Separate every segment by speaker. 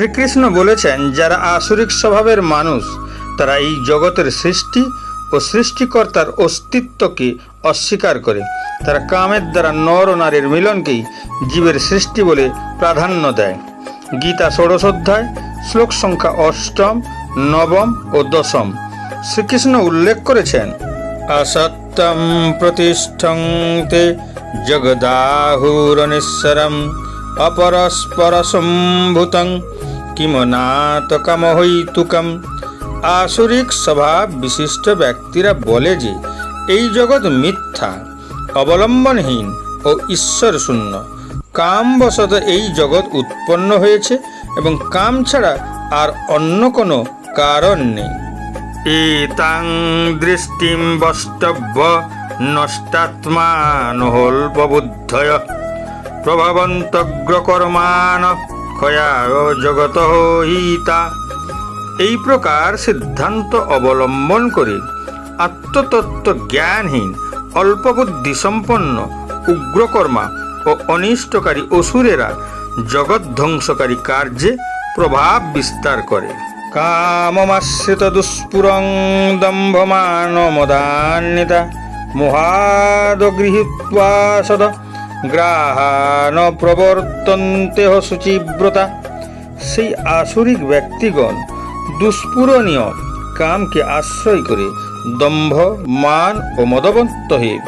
Speaker 1: শ্রীকৃষ্ণ বলেছেন, যারা আসরিক স্বভাবের মানুষ, তারা এই জগতের সৃষ্টি ও সৃষ্টিকর্তার অস্তিত্বকে অস্বীকার করে। তারা কামের দ্বারা নর ও নারীর মিলনকেই জীবের সৃষ্টি বলে প্রাধান্য দেয়। গীতা ষোড়শ অধ্যায়, শ্লোক সংখ্যা অষ্টম, নবম ও দশম। শ্রীকৃষ্ণ উল্লেখ করেছেন অসত্যম জগদাহুরনিশ্বরম অপরস্পর সম্ভূতং কিমনাতকামহৈতুকম আসরিক স্বভাব বিশিষ্ট ব্যক্তিরা বলে যে, এই জগৎ মিথ্যা, অবলম্বনহীন ও ঈশ্বর শূন্য কামবশত এই জগৎ উৎপন্ন হয়েছে এবং কাম ছাড়া আর অন্য কোনো কারণ নেই। এতাং দৃষ্টিম বষ্টব্য নষ্টাত্মানহল্পবুদ্ধয় প্রভবন্তগ্রকর্মান ক্ষয়ায় জগত হিতা এই প্রকার সিদ্ধান্ত অবলম্বন করে আত্মতত্ত্ব জ্ঞানহীন, অল্পবুদ্ধি সম্পন্ন, উগ্রকর্মা ও অনিষ্টকারী অসুরেরা জগৎ ধ্বংসকারী কার্যে প্রভাব বিস্তার করে। কামমাশ্রিত দুষ্পুরং দম্ভমান মদান্বিতা মোহাদগৃহীত্বা সদ গ্রাহান প্রবর্তন্তে সেই আসরিক ব্যক্তিগণ দুষ্পূরণীয় কামকে আশ্রয় করে দম্ভ, মান ও মদবন্ত হয়ে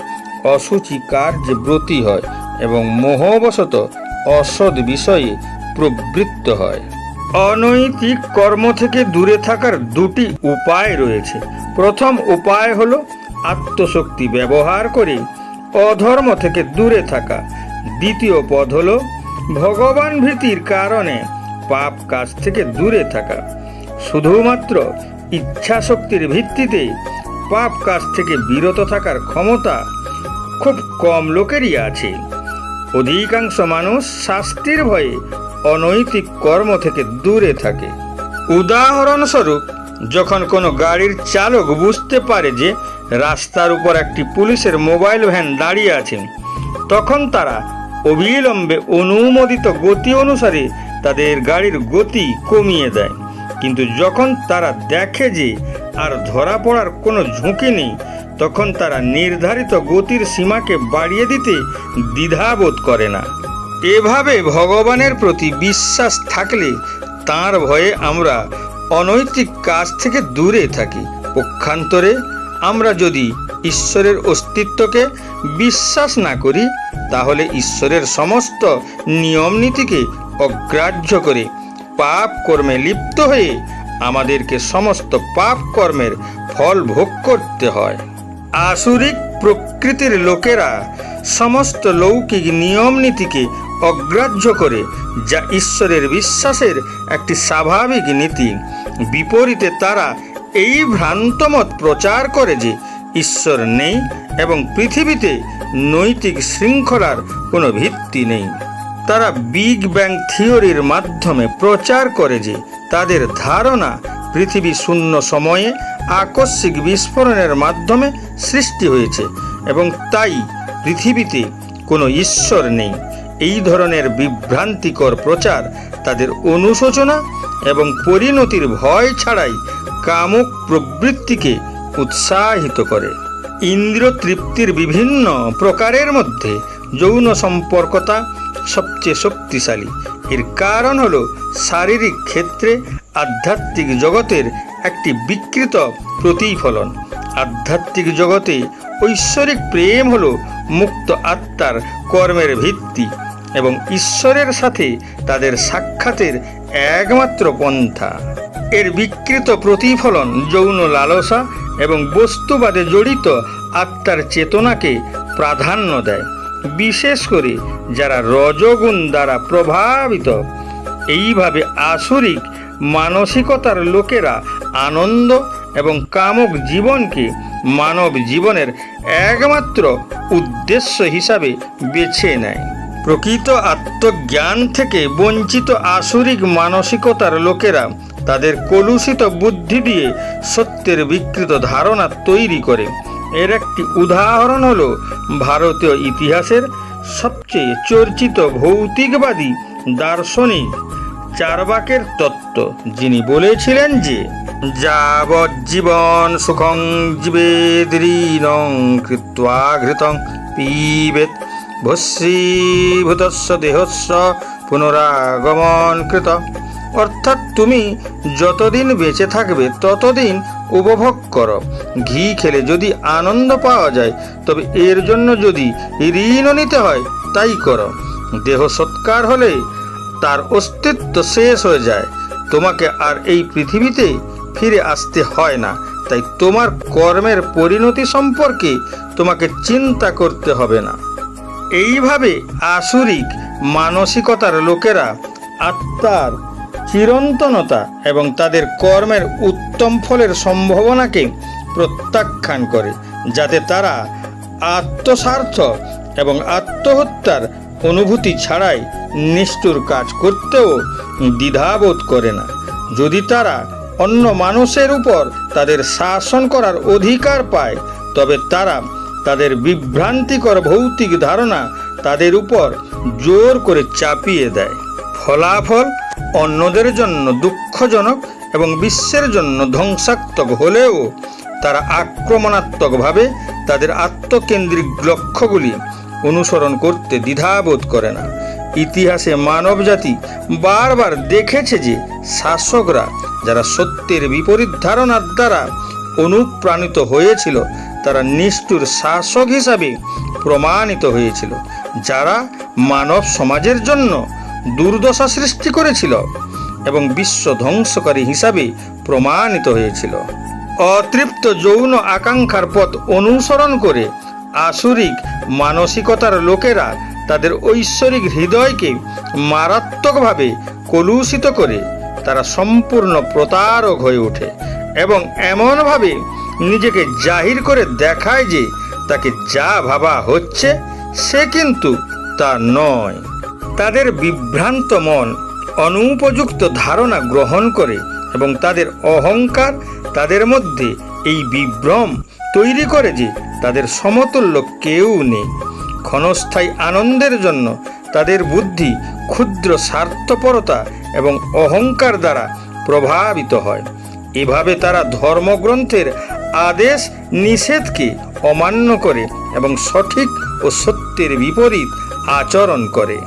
Speaker 1: অসুচি কার্যে ব্রতী হয় এবং মোহবশত অসৎ বিষয়ে প্রবৃত্ত হয়। অনৈতিক কর্ম থেকে দূরে থাকার দুটি উপায় রয়েছে। প্রথম উপায় হলো আত্মশক্তি ব্যবহার করে অধর্ম থেকে দূরে থাকা। দ্বিতীয় পদ হল ভগবান ভীতির কারণে পাপ কাজ থেকে দূরে থাকা। শুধুমাত্র ইচ্ছা শক্তির ভিত্তিতে পাপ কাজ থেকে বিরত থাকার ক্ষমতা খুব কম লোকেরই আছে। অধিকাংশ মানুষ শাস্তির ভয়ে অনৈতিক কর্ম থেকে দূরে থাকে। উদাহরণস্বরূপ, যখন কোনো গাড়ির চালক বুঝতে পারে যে রাস্তার উপর একটি পুলিশের মোবাইল ভ্যান দাঁড়িয়ে আছে। তখন তারা অবিলম্বে অনুমোদিত গতি অনুসারে তাদের গাড়ির গতি কমিয়ে দেয়। কিন্তু যখন তারা দেখে যে আর ধরা পড়ার কোনো ঝুঁকি নেই, তখন তারা নির্ধারিত গতির সীমাকে বাড়িয়ে দিতে দ্বিধাবোধ করে না। এভাবে ভগবানের প্রতি বিশ্বাস থাকলে তার ভয়ে আমরা অনৈতিক কাজ থেকে দূরে থাকি। পক্ষান্তরে আমরা যদি ঈশ্বরের অস্তিত্বকে বিশ্বাস না করি, তাহলে ঈশ্বরের সমস্ত নিয়ম নীতিকে অগ্রাহ্য করে পাপ কর্মে লিপ্ত হয়ে আমাদেরকে সমস্ত পাপ কর্মের ফল ভোগ করতে হয়। আসুরিক প্রকৃতির লোকেরা সমস্ত লৌকিক নিয়ম নীতিকে অগ্রাহ্য করে, যা ঈশ্বরের বিশ্বাসের একটি স্বাভাবিক নীতি। বিপরীতে তারা এই ভ্রান্তমত প্রচার করে যে ঈশ্বর নেই এবং পৃথিবীতে নৈতিক শৃঙ্খলার কোনো ভিত্তি নেই। তারা বিগ ব্যাং থিওরির মাধ্যমে প্রচার করে যে তাদের ধারণা পৃথিবী শূন্য সময়ে আকস্মিক বিস্ফোরণের মাধ্যমে সৃষ্টি হয়েছে এবং তাই পৃথিবীতে কোনো ঈশ্বর নেই। এই ধরনের বিভ্রান্তিকর প্রচার তাদের অনুশোচনা এবং পরিণতির ভয় ছাড়াই কামক প্রবৃত্তিকে উৎসাহিত করে। ইন্দ্র তৃপ্তির বিভিন্ন প্রকারের মধ্যে যৌন সম্পর্কতা সবচেয়ে শক্তিশালী। এর কারণ হল শারীরিক ক্ষেত্রে আধ্যাত্মিক জগতের একটি বিকৃত প্রতিফলন। আধ্যাত্মিক জগতে ঐশ্বরিক প্রেম হল মুক্ত আত্মার কর্মের ভিত্তি। এবং ঈশ্বরের সাথে তাদের সাক্ষাতের একমাত্র পন্থা। এর বিকৃত প্রতিফলন যৌন লালসা এবং বস্তুবাদে জড়িত আত্মার চেতনাকে প্রাধান্য দেয়। বিশেষ করে যারা রজগুণ দ্বারা প্রভাবিত, এইভাবে আসরিক মানসিকতার লোকেরা আনন্দ এবং কামক জীবনকে মানব জীবনের একমাত্র উদ্দেশ্য হিসাবে বেছে নেয়। প্রকৃত আত্মজ্ঞান থেকে বঞ্চিত আসরিক মানসিকতার লোকেরা তাদের কলুষিত বুদ্ধি দিয়ে সত্যের বিকৃত ধারণা তৈরি করে। এর একটি উদাহরণ হল ভারতীয় ইতিহাসের সবচেয়ে চর্চিত ভৌতিকবাদী দার্শনিক চারবাকের তত্ত্ব। যিনি বলেছিলেন যে যাবজ্জীবন সুখং জীবেদৃণং কৃত্বা ঘৃতং পিবেত ভস্মীভূতস্ব দেহস্য পুনরাগমন কৃত। অর্থাৎ তুমি যতদিন বেঁচে থাকবে, ততদিন উপভোগ করো। ঘি খেলে যদি আনন্দ পাওয়া যায়, তবে এর জন্য যদি ঋণও নিতে হয়, তাই করো। দেহ সৎকার হলে তার অস্তিত্ব শেষ হয়ে যায়। তোমাকে আর এই পৃথিবীতে ফিরে আসতে হয় না। তাই তোমার কর্মের পরিণতি সম্পর্কে তোমাকে চিন্তা করতে হবে না। এইভাবে আসুরিক মানসিকতার লোকেরা আত্মার চিরন্তনতা এবং তাদের কর্মের উত্তম ফলের সম্ভাবনাকে প্রত্যাখ্যান করে, যাতে তারা আত্মস্বার্থ এবং আত্মহত্যার অনুভূতি ছাড়াই নিষ্ঠুর কাজ করতেও দ্বিধাবোধ করে না। যদি তারা অন্য মানুষের উপর তাদের শাসন করার অধিকার পায়, তবে তারা তাদের বিভ্রান্তিকর ভৌতিক ধারণা তাদের উপর জোর করে চাপিয়ে দেয়। ফলাফল অন্যদের জন্য দুঃখজনক এবং বিশ্বের জন্য ধ্বংসাত্মক হলেও তারা আক্রমণাত্মকভাবে তাদের আত্মকেন্দ্রিক লক্ষ্যগুলি অনুসরণ করতে দ্বিধাবোধ করে না। ইতিহাসে মানবজাতি বারবার দেখেছে যে শাসকরা, যারা সত্যের বিপরীত ধারণার দ্বারা অনুপ্রাণিত হয়েছিল তারা নিষ্ঠুর শাসক হিসাবে প্রমাণিত হয়েছিল, যারা মানব সমাজের জন্য দুর্দশা সৃষ্টি করেছিল এবং বিশ্ব ধ্বংসকারী হিসাবে প্রমাণিত হয়েছিল। অতৃপ্ত যৌন আকাঙ্ক্ষার পথ অনুসরণ করে আসুরিক মানসিকতার লোকেরা তাদের ঐশ্বরিক হৃদয়কে মারাত্মকভাবে কলুষিত করে তারা সম্পূর্ণ প্রতারক হয়ে ওঠে এবং এমনভাবে নিজেকে জাহির করে দেখায় যে তাকে যা ভাবা হচ্ছে, সে কিন্তু তা নয়। তাদের বিভ্রান্ত মন অনুপযুক্ত ধারণা গ্রহণ করে এবং তাদের অহংকার তাদের মধ্যে এই বিভ্রম তৈরি করে যে তাদের সমতুল্য কেউ নেই। ক্ষণস্থায়ী আনন্দের জন্য তাদের বুদ্ধি ক্ষুদ্র স্বার্থপরতা এবং অহংকার দ্বারা প্রভাবিত হয়। এভাবে তারা ধর্মগ্রন্থের আদেশ নিষেধকে অমান্য করে এবং সঠিক ও সত্যের বিপরীত আচরণ করে।